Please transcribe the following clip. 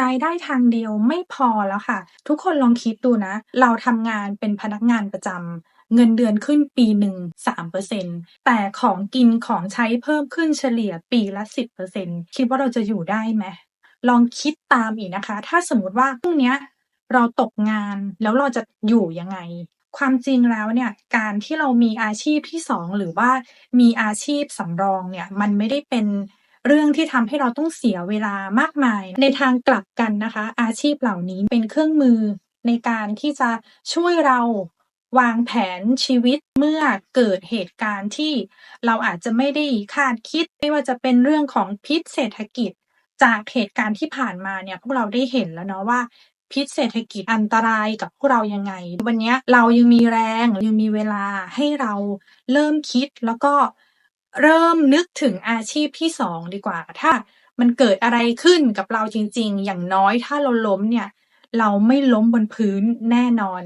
รายได้ทางเดียวไม่พอแล้วค่ะ ทุกคนลองคิดดูนะ เราทำงานเป็นพนักงานประจำเงินเดือนขึ้นปีหนึ่ง3%แต่ของกินของใช้เพิ่มขึ้นเฉลี่ยปีละ 10%คิดว่าเราจะอยู่ได้ไหมลองคิดตามอีกนะคะ ถ้าสมมติว่าพรุ่งนี้เราตกงานแล้วเราจะอยู่ยังไง ความจริงแล้วเนี่ยการที่เรามีอาชีพที่2หรือว่ามีอาชีพสำรองเนี่ยมันไม่ได้เป็น เรื่องที่ทำให้เราต้องเสียเวลามากมาย ในทางกลับกันนะคะ อาชีพเหล่านี้เป็นเครื่องมือในการที่จะช่วยเราวางแผนชีวิตเมื่อเกิดเหตุการณ์ที่เราอาจจะไม่ได้คาดคิด ไม่ว่าจะเป็นเรื่องของพิษเศรษฐกิจ จากเหตุการณ์ที่ผ่านมาเนี่ยพวกเราได้เห็นแล้วเนาะว่าพิษเศรษฐกิจอันตรายกับพวกเรายังไง วันนี้เรายังมีแรงยังมีเวลาให้เราเริ่มคิดแล้วก็ เริ่มนึกถึงอาชีพที่สองดีกว่า ถ้ามันเกิดอะไรขึ้นกับเราจริง ๆ อย่างน้อยถ้าเราล้มเนี่ย เราไม่ล้มบนพื้นแน่นอน